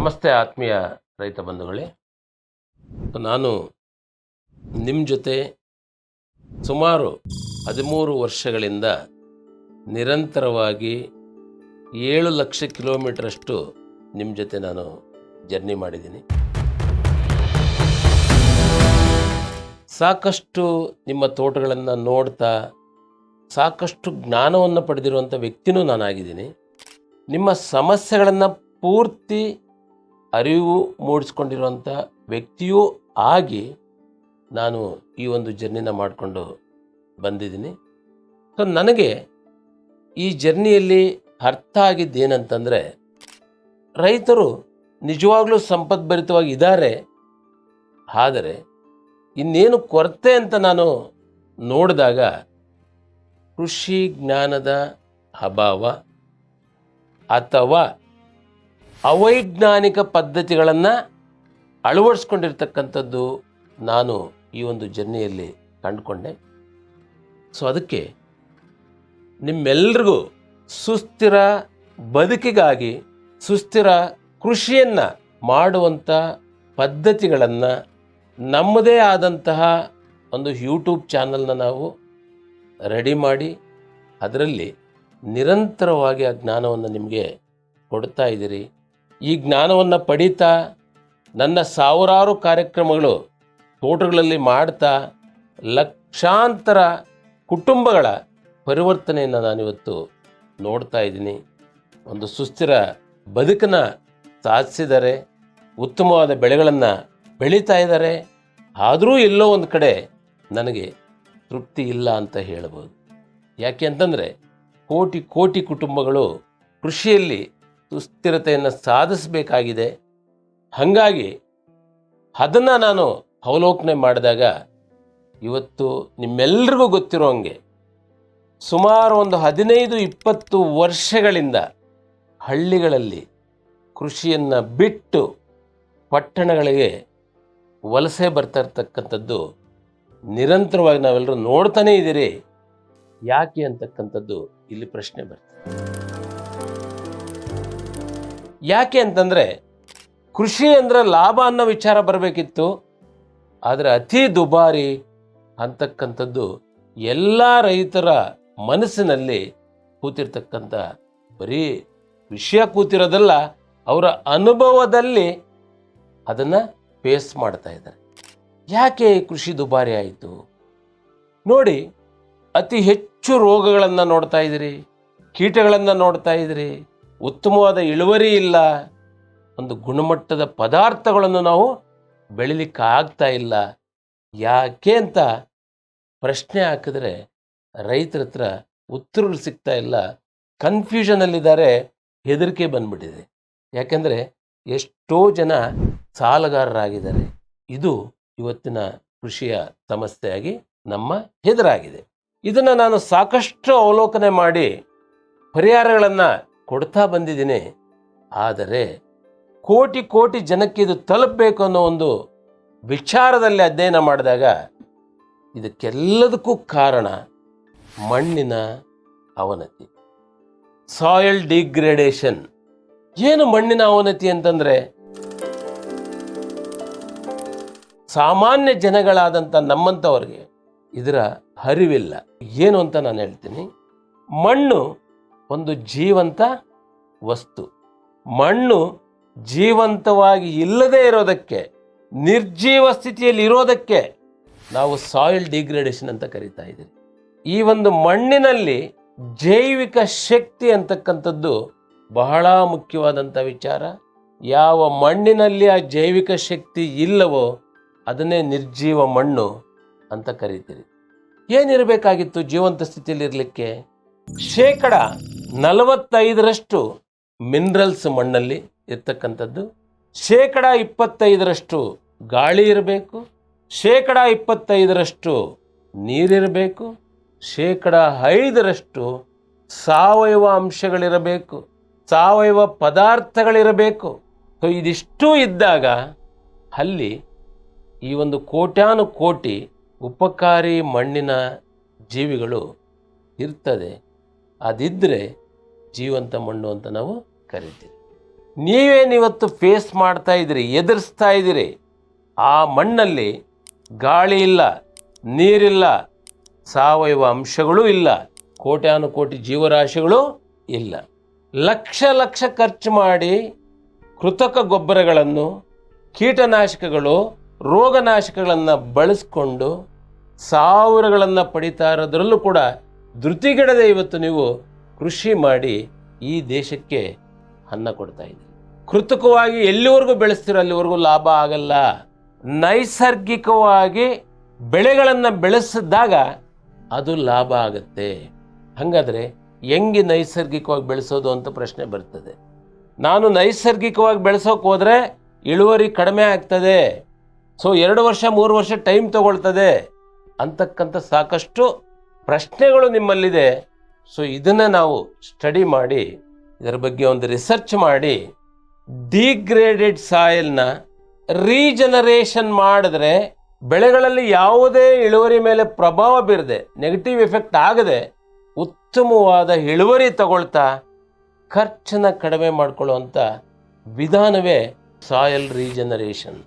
ನಮಸ್ತೆ ಆತ್ಮೀಯ ರೈತ ಬಂಧುಗಳೇ. ನಾನು ನಿಮ್ಮ ಜೊತೆ ಸುಮಾರು ಹದಿಮೂರು ವರ್ಷಗಳಿಂದ ನಿರಂತರವಾಗಿ ಏಳು ಲಕ್ಷ ಕಿಲೋಮೀಟ್ರಷ್ಟು ನಿಮ್ಮ ಜೊತೆ ನಾನು ಜರ್ನಿ ಮಾಡಿದ್ದೀನಿ. ಸಾಕಷ್ಟು ನಿಮ್ಮ ತೋಟಗಳನ್ನು ನೋಡ್ತಾ, ಸಾಕಷ್ಟು ಜ್ಞಾನವನ್ನು ಪಡೆದಿರುವಂಥ ವ್ಯಕ್ತಿನೂ ನಾನಾಗಿದ್ದೀನಿ. ನಿಮ್ಮ ಸಮಸ್ಯೆಗಳನ್ನು ಪೂರ್ತಿ ಅರಿವು ಮೂಡಿಸ್ಕೊಂಡಿರುವಂಥ ವ್ಯಕ್ತಿಯೂ ಆಗಿ ನಾನು ಈ ಒಂದು ಜರ್ನಿನ ಮಾಡಿಕೊಂಡು ಬಂದಿದ್ದೀನಿ. ಸೊ ನನಗೆ ಈ ಜರ್ನಿಯಲ್ಲಿ ಅರ್ಥ ಆಗಿದ್ದೇನಂತಂದರೆ, ರೈತರು ನಿಜವಾಗ್ಲೂ ಸಂಪದ್ಭರಿತವಾಗಿ ಇದ್ದಾರೆ ಆದರೆ, ಇನ್ನೇನು ಕೊರತೆ ಅಂತ ನಾನು ನೋಡಿದಾಗ, ಕೃಷಿ ಜ್ಞಾನದ ಅಭಾವ ಅಥವಾ ಅವೈಜ್ಞಾನಿಕ ಪದ್ಧತಿಗಳನ್ನು ಅಳವಡಿಸ್ಕೊಂಡಿರ್ತಕ್ಕಂಥದ್ದು ನಾನು ಈ ಒಂದು ಜರ್ನಿಯಲ್ಲಿ ಕಂಡುಕೊಂಡೆ. ಸೊ ಅದಕ್ಕೆ ನಿಮ್ಮೆಲ್ರಿಗೂ ಸುಸ್ಥಿರ ಬದುಕಿಗಾಗಿ, ಸುಸ್ಥಿರ ಕೃಷಿಯನ್ನು ಮಾಡುವಂಥ ಪದ್ಧತಿಗಳನ್ನು, ನಮ್ಮದೇ ಆದಂತಹ ಒಂದು ಯೂಟ್ಯೂಬ್ ಚಾನಲ್ನ ನಾವು ರೆಡಿ ಮಾಡಿ, ಅದರಲ್ಲಿ ನಿರಂತರವಾಗಿ ಆ ಜ್ಞಾನವನ್ನು ನಿಮಗೆ ಕೊಡ್ತಾ ಇದ್ದೀರಿ. ಈ ಜ್ಞಾನವನ್ನು ಪಡೀತಾ ನನ್ನ ಸಾವಿರಾರು ಕಾರ್ಯಕ್ರಮಗಳು ತೋಟಗಳಲ್ಲಿ ಮಾಡ್ತಾ ಲಕ್ಷಾಂತರ ಕುಟುಂಬಗಳ ಪರಿವರ್ತನೆಯನ್ನು ನಾನಿವತ್ತು ನೋಡ್ತಾ ಇದ್ದೀನಿ. ಒಂದು ಸುಸ್ಥಿರ ಬದುಕನ್ನು ಸಾಧಿಸಿದ್ದಾರೆ ಉತ್ತಮವಾದ ಬೆಳೆಗಳನ್ನು ಬೆಳೀತಾ ಇದ್ದಾರೆ. ಆದರೂ ಎಲ್ಲೋ ಒಂದು ಕಡೆ ನನಗೆ ತೃಪ್ತಿ ಇಲ್ಲ ಅಂತ ಹೇಳ್ಬೋದು. ಯಾಕೆ ಅಂತಂದರೆ ಕೋಟಿ ಕೋಟಿ ಕುಟುಂಬಗಳು ಕೃಷಿಯಲ್ಲಿ ಸುಸ್ಥಿರತೆಯನ್ನು ಸಾಧಿಸಬೇಕಾಗಿದೆ. ಹಾಗಾಗಿ ಅದನ್ನು ನಾನು ಅವಲೋಕನೆ ಮಾಡಿದಾಗ ಇವತ್ತು ನಿಮ್ಮೆಲ್ರಿಗೂ ಗೊತ್ತಿರೋ ಹಂಗೆ ಸುಮಾರು ಒಂದು ಹದಿನೈದು ಇಪ್ಪತ್ತು ವರ್ಷಗಳಿಂದ ಹಳ್ಳಿಗಳಲ್ಲಿ ಕೃಷಿಯನ್ನು ಬಿಟ್ಟು ಪಟ್ಟಣಗಳಿಗೆ ವಲಸೆ ಬರ್ತಾ ಇರ್ತಕ್ಕಂಥದ್ದು ನಿರಂತರವಾಗಿ ನಾವೆಲ್ಲರೂ ನೋಡ್ತಾನೇ ಇದ್ದೀರಿ. ಯಾಕೆ ಅಂತಕ್ಕಂಥದ್ದು ಇಲ್ಲಿ ಪ್ರಶ್ನೆ ಬರ್ತದೆ. ಯಾಕೆ ಅಂತಂದರೆ ಕೃಷಿ ಅಂದರೆ ಲಾಭ ಅನ್ನೋ ವಿಚಾರ ಬರಬೇಕಿತ್ತು. ಆದರೆ ಅತಿ ದುಬಾರಿ ಅಂತಕ್ಕಂಥದ್ದು ಎಲ್ಲ ರೈತರ ಮನಸ್ಸಿನಲ್ಲಿ ಕೂತಿರ್ತಕ್ಕಂಥ ಬರೀ ವಿಷಯ ಕೂತಿರೋದಲ್ಲ, ಅವರ ಅನುಭವದಲ್ಲಿ ಅದನ್ನು ಫೇಸ್ ಮಾಡ್ತಾ ಇದ್ದಾರೆ. ಯಾಕೆ ಕೃಷಿ ದುಬಾರಿ ಆಯಿತು? ನೋಡಿ, ಅತಿ ಹೆಚ್ಚು ರೋಗಗಳನ್ನು ನೋಡ್ತಾ ಇದ್ದೀರಿ, ಕೀಟಗಳನ್ನು ನೋಡ್ತಾ ಇದ್ದೀರಿ ಉತ್ತಮವಾದ ಇಳುವರಿ ಇಲ್ಲ, ಒಂದು ಗುಣಮಟ್ಟದ ಪದಾರ್ಥಗಳನ್ನು ನಾವು ಬೆಳಿಲಿಕ್ಕೆ ಆಗ್ತಾ ಇಲ್ಲ. ಯಾಕೆ ಅಂತ ಪ್ರಶ್ನೆ ಹಾಕಿದ್ರೆ ರೈತರ ಹತ್ರ ಉತ್ತರಗಳು ಸಿಗ್ತಾ ಇಲ್ಲ ಕನ್ಫ್ಯೂಷನಲ್ಲಿದ್ದಾರೆ ಹೆದರಿಕೆ ಬಂದ್ಬಿಟ್ಟಿದೆ. ಯಾಕೆಂದರೆ ಎಷ್ಟೋ ಜನ ಸಾಲಗಾರರಾಗಿದ್ದಾರೆ. ಇದು ಇವತ್ತಿನ ಕೃಷಿಯ ಸಮಸ್ಯೆಯಾಗಿ ನಮ್ಮ ಎದುರಾಗಿದೆ ಇದನ್ನು ನಾನು ಸಾಕಷ್ಟು ಅವಲೋಕನೆ ಮಾಡಿ ಪರಿಹಾರಗಳನ್ನು ಕೊಡ್ತಾ ಬಂದಿದ್ದೀನಿ, ಆದರೆ ಕೋಟಿ ಕೋಟಿ ಜನಕ್ಕೆ ಇದು ತಲುಪಬೇಕು ಅನ್ನೋ ಒಂದು ವಿಚಾರದಲ್ಲಿ ಅಧ್ಯಯನ ಮಾಡಿದಾಗ ಇದಕ್ಕೆಲ್ಲದಕ್ಕೂ ಕಾರಣ ಮಣ್ಣಿನ ಅವನತಿ. ಸಾಯಿಲ್ ಡಿಗ್ರೇಡೇಷನ್ ಏನು ಮಣ್ಣಿನ ಅವನತಿ ಅಂತಂದರೆ? ಸಾಮಾನ್ಯ ಜನಗಳಾದಂಥ ನಮ್ಮಂಥವ್ರಿಗೆ ಇದರ ಅರಿವಿಲ್ಲ. ಏನು ಅಂತ ನಾನು ಹೇಳ್ತೀನಿ? ಮಣ್ಣು ಒಂದು ಜೀವಂತ ವಸ್ತು. ಮಣ್ಣು ಜೀವಂತವಾಗಿ ಇಲ್ಲದೇ ಇರೋದಕ್ಕೆ, ನಿರ್ಜೀವ ಸ್ಥಿತಿಯಲ್ಲಿ ಇರೋದಕ್ಕೆ ನಾವು ಸಾಯಿಲ್ ಡಿಗ್ರೇಡೇಷನ್ ಅಂತ ಕರಿತಾ ಇದ್ದೀವಿ. ಈ ಒಂದು ಮಣ್ಣಿನಲ್ಲಿ ಜೈವಿಕ ಶಕ್ತಿ ಅಂತಕ್ಕಂಥದ್ದು ಬಹಳ ಮುಖ್ಯವಾದಂಥ ವಿಚಾರ. ಯಾವ ಮಣ್ಣಿನಲ್ಲಿ ಆ ಜೈವಿಕ ಶಕ್ತಿ ಇಲ್ಲವೋ ಅದನ್ನೇ ನಿರ್ಜೀವ ಮಣ್ಣು ಅಂತ ಕರಿತೀರಿ. ಏನಿರಬೇಕಾಗಿತ್ತು ಜೀವಂತ ಸ್ಥಿತಿಯಲ್ಲಿ ಇರಲಿಕ್ಕೆ ಶೇಕಡ ನಲವತ್ತೈದರಷ್ಟು ಮಿನರಲ್ಸ್ ಮಣ್ಣಲ್ಲಿ ಇರ್ತಕ್ಕಂಥದ್ದು. ಶೇಕಡ ಇಪ್ಪತ್ತೈದರಷ್ಟು ಗಾಳಿ ಇರಬೇಕು. ಶೇಕಡ ಇಪ್ಪತ್ತೈದರಷ್ಟು ನೀರಿರಬೇಕು ಶೇಕಡ ಐದರಷ್ಟು ಸಾವಯವ ಅಂಶಗಳಿರಬೇಕು. ಸಾವಯವ ಪದಾರ್ಥಗಳಿರಬೇಕು. ಸೊ ಇದಿಷ್ಟು ಇದ್ದಾಗ ಅಲ್ಲಿ ಈ ಒಂದು ಕೋಟ್ಯಾನು ಕೋಟಿ ಉಪಕಾರಿ ಮಣ್ಣಿನ ಜೀವಿಗಳು ಇರ್ತದೆ. ಅದಿದ್ದರೆ ಜೀವಂತ ಮಣ್ಣು ಅಂತ ನಾವು ಕರಿತೀವಿ. ನೀವೇನಿವತ್ತು ಫೇಸ್ ಮಾಡ್ತಾ ಇದ್ದೀರಿ, ಎದುರಿಸ್ತಾ ಇದ್ದೀರಿ, ಆ ಮಣ್ಣಲ್ಲಿ ಗಾಳಿ ಇಲ್ಲ, ನೀರಿಲ್ಲ, ಸಾವಯವ ಅಂಶಗಳೂ ಇಲ್ಲ, ಕೋಟ್ಯಾನುಕೋಟಿ ಜೀವರಾಶಿಗಳು ಇಲ್ಲ. ಲಕ್ಷ ಲಕ್ಷ ಖರ್ಚು ಮಾಡಿ ಕೃತಕ ಗೊಬ್ಬರಗಳನ್ನು, ಕೀಟನಾಶಕಗಳು, ರೋಗನಾಶಕಗಳನ್ನು ಬಳಸ್ಕೊಂಡು, ಸಾವಿರಗಳನ್ನು ಪಡಿತಾ ಇರೋದ್ರಲ್ಲೂ ಕೂಡ ಧೃತಿಗೆಡದೆ ಇವತ್ತು ನೀವು ಕೃಷಿ ಮಾಡಿ ಈ ದೇಶಕ್ಕೆ ಅನ್ನ ಕೊಡ್ತಾ ಇದೆ ಕೃತಕವಾಗಿ ಎಲ್ಲಿವರೆಗೂ ಬೆಳೆಸ್ತೀರೋ ಅಲ್ಲಿವರೆಗೂ ಲಾಭ ಆಗಲ್ಲ. ನೈಸರ್ಗಿಕವಾಗಿ ಬೆಳೆಗಳನ್ನು ಬೆಳೆಸಿದಾಗ ಅದು ಲಾಭ ಆಗುತ್ತೆ. ಹಾಗಾದರೆ ಹೆಂಗೆ ನೈಸರ್ಗಿಕವಾಗಿ ಬೆಳೆಸೋದು ಅಂತ ಪ್ರಶ್ನೆ ಬರ್ತದೆ. ನಾನು ನೈಸರ್ಗಿಕವಾಗಿ ಬೆಳೆಸೋಕೆ ಹೋದರೆ ಇಳುವರಿ ಕಡಿಮೆ ಆಗ್ತದೆ. ಸೊ, ಎರಡು ವರ್ಷ, ಮೂರು ವರ್ಷ ಟೈಮ್ ತಗೊಳ್ತದೆ. ಅಂತಕ್ಕಂಥ ಸಾಕಷ್ಟು ಪ್ರಶ್ನೆಗಳು ನಿಮ್ಮಲ್ಲಿದೆ. ಸೊ ಇದನ್ನು ನಾವು ಸ್ಟಡಿ ಮಾಡಿ, ಇದರ ಬಗ್ಗೆ ಒಂದು ರಿಸರ್ಚ್ ಮಾಡಿ ಡಿಗ್ರೇಡೆಡ್ ಸಾಯಿಲ್ನ ರೀಜನರೇಷನ್ ಮಾಡಿದ್ರೆ, ಬೆಳೆಗಳಲ್ಲಿ ಯಾವುದೇ ಇಳುವರಿ ಮೇಲೆ ಪ್ರಭಾವ ಬೀರದೆ ನೆಗೆಟಿವ್ ಎಫೆಕ್ಟ್ ಆಗದೆ, ಉತ್ತಮವಾದ ಇಳುವರಿ ತಗೊಳ್ತಾ, ಖರ್ಚನ್ನ ಕಡಿಮೆ ಮಾಡಿಕೊಳ್ಳುವಂಥ ವಿಧಾನವೇ ಸಾಯಲ್ ರೀಜನರೇಷನ್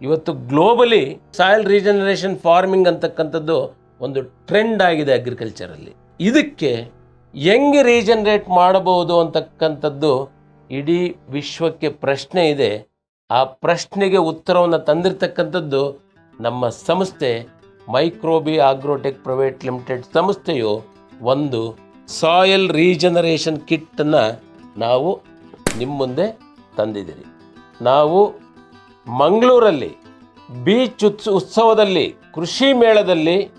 ಇವತ್ತು ಗ್ಲೋಬಲಿ ಸಾಯಿಲ್ ರೀಜನರೇಷನ್ ಫಾರ್ಮಿಂಗ್ ಅಂತಕ್ಕಂಥದ್ದು ಒಂದು ಟ್ರೆಂಡ್ ಆಗಿದೆ ಅಗ್ರಿಕಲ್ಚರಲ್ಲಿ ಇದಕ್ಕೆ ಹೆಂಗೆ ರೀಜನರೇಟ್ ಮಾಡಬಹುದು ಅಂತಕ್ಕಂಥದ್ದು ಇಡೀ ವಿಶ್ವಕ್ಕೆ ಪ್ರಶ್ನೆ ಇದೆ. ಆ ಪ್ರಶ್ನೆಗೆ ಉತ್ತರವನ್ನು ತಂದಿರತಕ್ಕಂಥದ್ದು ನಮ್ಮ ಸಂಸ್ಥೆ, ಮೈಕ್ರೋಬಿ ಆಗ್ರೋಟೆಕ್ ಪ್ರೈವೇಟ್ ಲಿಮಿಟೆಡ್ ಸಂಸ್ಥೆಯು ಒಂದು ಸಾಯಲ್ ರೀಜನರೇಷನ್ ಕಿಟ್ಟನ್ನು ನಾವು ನಿಮ್ಮ ಮುಂದೆ ತಂದಿದ್ದೀರಿ. ನಾವು ಮಂಗಳೂರಲ್ಲಿ, ಬೀಚ್ ಉತ್ಸ, ಉತ್ಸವದಲ್ಲಿ, ಕೃಷಿ ಮೇಳದಲ್ಲಿ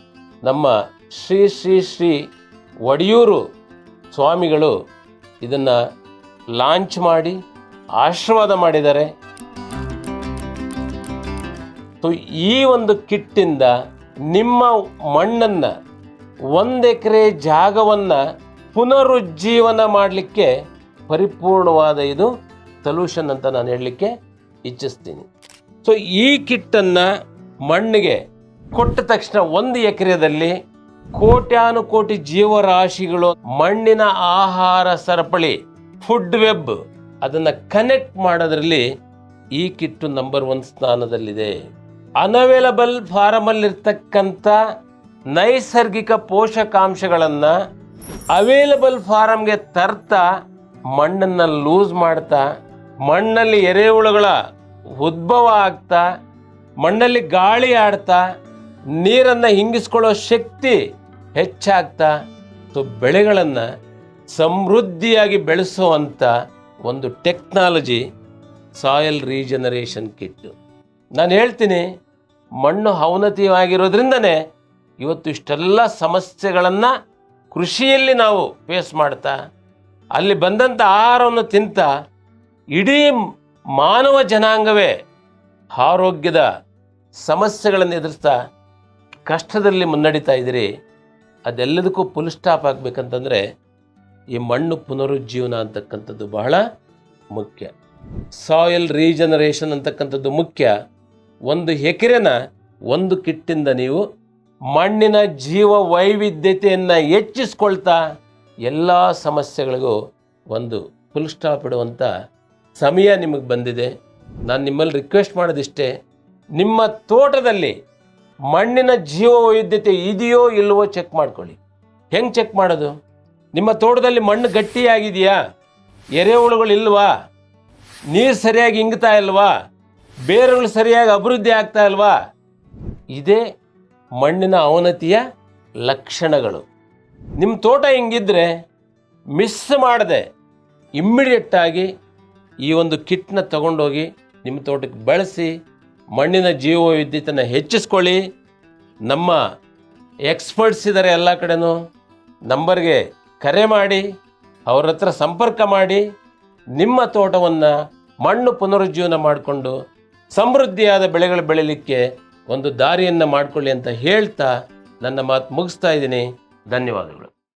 ನಮ್ಮ ಶ್ರೀ ಶ್ರೀ ಶ್ರೀ ಒಡಿಯೂರು ಸ್ವಾಮಿಗಳು ಇದನ್ನು ಲಾಂಚ್ ಮಾಡಿ ಆಶೀರ್ವಾದ ಮಾಡಿದ್ದಾರೆ. ಸೊ ಈ ಒಂದು ಕಿಟ್ಟಿಂದ ನಿಮ್ಮ ಮಣ್ಣನ್ನು ಒಂದು ಎಕರೆ ಜಾಗವನ್ನು ಪುನರುಜ್ಜೀವನ ಮಾಡಲಿಕ್ಕೆ ಪರಿಪೂರ್ಣವಾದ ಇದು ಸೊಲ್ಯೂಷನ್ ಅಂತ ನಾನು ಹೇಳಲಿಕ್ಕೆ ಇಚ್ಛಿಸ್ತೀನಿ. ಸೊ ಈ ಕಿಟ್ಟನ್ನು ಮಣ್ಣಿಗೆ ಕೊಟ್ಟ ತಕ್ಷಣ ಒಂದು ಎಕರೆದಲ್ಲಿ ಕೋಟ್ಯಾನುಕೋಟಿ ಜೀವರಾಶಿಗಳು ಮಣ್ಣಿನ ಆಹಾರ ಸರಪಳಿ ಫುಡ್ ವೆಬ್ ಅದನ್ನು ಕನೆಕ್ಟ್ ಮಾಡೋದ್ರಲ್ಲಿ ಈ ಕಿಟ್ಟು ನಂಬರ್ ಒನ್ ಸ್ಥಾನದಲ್ಲಿದೆ. ಅನವೈಲಬಲ್ ಫಾರಮಲ್ಲಿರ್ತಕ್ಕಂಥ ನೈಸರ್ಗಿಕ ಪೋಷಕಾಂಶಗಳನ್ನು ಅವೈಲಬಲ್ ಫಾರಮ್ಗೆ ತರ್ತಾ, ಮಣ್ಣನ್ನು ಲೂಸ್ ಮಾಡ್ತಾ, ಮಣ್ಣಲ್ಲಿ ಎರೆಹುಳುಗಳ ಉದ್ಭವ ಆಗ್ತಾ, ಮಣ್ಣಲ್ಲಿ ಗಾಳಿ ಆಡ್ತಾ, ನೀರನ್ನು ಹಿಂಗಿಸ್ಕೊಳ್ಳೋ ಶಕ್ತಿ ಹೆಚ್ಚಾಗ್ತಾ ಸೊ ಬೆಳೆಗಳನ್ನು ಸಮೃದ್ಧಿಯಾಗಿ ಬೆಳೆಸುವಂಥ ಒಂದು ಟೆಕ್ನಾಲಜಿ ಸಾಯಲ್ ರೀಜನರೇಷನ್ ಕಿಟ್ಟು ನಾನು ಹೇಳ್ತೀನಿ, ಮಣ್ಣು ಅವನತಿಯಾಗಿರೋದ್ರಿಂದನೇ ಇವತ್ತು ಇಷ್ಟೆಲ್ಲ ಸಮಸ್ಯೆಗಳನ್ನು ಕೃಷಿಯಲ್ಲಿ ನಾವು ಫೇಸ್ ಮಾಡ್ತಾ, ಅಲ್ಲಿ ಬಂದಂಥ ಆಹಾರವನ್ನು ತಿಂತ, ಇಡೀ ಮಾನವ ಜನಾಂಗವೇ ಆರೋಗ್ಯದ ಸಮಸ್ಯೆಗಳನ್ನು ಎದುರಿಸ್ತಾ, ಕಷ್ಟದಲ್ಲಿ ಮುನ್ನಡೀತಾ ಇದ್ದೀರಿ. ಅದೆಲ್ಲದಕ್ಕೂ ಫುಲ್ ಸ್ಟಾಪ್ ಆಗಬೇಕಂತಂದರೆ ಈ ಮಣ್ಣು ಪುನರುಜ್ಜೀವನ ಅಂತಕ್ಕಂಥದ್ದು ಬಹಳ ಮುಖ್ಯ. ಸಾಯಿಲ್ ರೀಜನರೇಷನ್ ಅಂತಕ್ಕಂಥದ್ದು ಮುಖ್ಯ. ಒಂದು ಎಕರೆನ ಒಂದು ಕಿಟ್ಟಿಂದ ನೀವು ಮಣ್ಣಿನ ಜೀವ ವೈವಿಧ್ಯತೆಯನ್ನು ಹೆಚ್ಚಿಸ್ಕೊಳ್ತಾ ಎಲ್ಲ ಸಮಸ್ಯೆಗಳಿಗೂ ಒಂದು ಫುಲ್ ಸ್ಟಾಪ್ ಇಡುವಂಥ ಸಮಯ ನಿಮಗೆ ಬಂದಿದೆ. ನಾನು ನಿಮ್ಮಲ್ಲಿ ರಿಕ್ವೆಸ್ಟ್ ಮಾಡೋದಿಷ್ಟೇ. ನಿಮ್ಮ ತೋಟದಲ್ಲಿ ಮಣ್ಣಿನ ಜೀವ ವೈವಿಧ್ಯತೆ ಇದೆಯೋ ಇಲ್ಲವೋ ಚೆಕ್ ಮಾಡ್ಕೊಳ್ಳಿ. ಹೆಂಗೆ ಚೆಕ್ ಮಾಡೋದು? ನಿಮ್ಮ ತೋಟದಲ್ಲಿ ಮಣ್ಣು ಗಟ್ಟಿಯಾಗಿದೆಯಾ? ಎರೆಹುಳುಗಳು ಇಲ್ವಾ? ನೀರು ಸರಿಯಾಗಿ ಇಂಗ್ತಾ ಇಲ್ವಾ? ಬೇರುಗಳು ಸರಿಯಾಗಿ ಅಭಿವೃದ್ಧಿ ಆಗ್ತಾ ಇಲ್ವಾ? ಇದೇ ಮಣ್ಣಿನ ಅವನತಿಯ ಲಕ್ಷಣಗಳು. ನಿಮ್ಮ ತೋಟ ಹಿಂಗಿದ್ರೆ ಮಿಸ್ ಮಾಡದೆ. ಇಮ್ಮಿಡಿಯೇಟಾಗಿ ಈ ಒಂದು ಕಿಟ್ನ ತಗೊಂಡೋಗಿ ನಿಮ್ಮ ತೋಟಕ್ಕೆ ಬಳಸಿ ಮಣ್ಣಿನ ಜೀವವೈವಿಧ್ಯತೆಯನ್ನು ಹೆಚ್ಚಿಸ್ಕೊಳ್ಳಿ. ನಮ್ಮ ಎಕ್ಸ್ಪರ್ಟ್ಸ್ ಇದ್ದಾರೆ ಎಲ್ಲ ಕಡೆನೂ. ನಂಬರ್ಗೆ ಕರೆ ಮಾಡಿ, ಅವ್ರ ಹತ್ರ ಸಂಪರ್ಕ ಮಾಡಿ, ನಿಮ್ಮ ತೋಟವನ್ನು ಮಣ್ಣು ಪುನರುಜ್ಜೀವನ ಮಾಡಿಕೊಂಡು, ಸಮೃದ್ಧಿಯಾದ ಬೆಳೆಗಳು ಬೆಳೀಲಿಕ್ಕೆ ಒಂದು ದಾರಿಯನ್ನು ಮಾಡಿಕೊಳ್ಳಿ ಅಂತ ಹೇಳ್ತಾ ನನ್ನ ಮಾತು ಮುಗಿಸ್ತಾ ಇದ್ದೀನಿ. ಧನ್ಯವಾದಗಳು.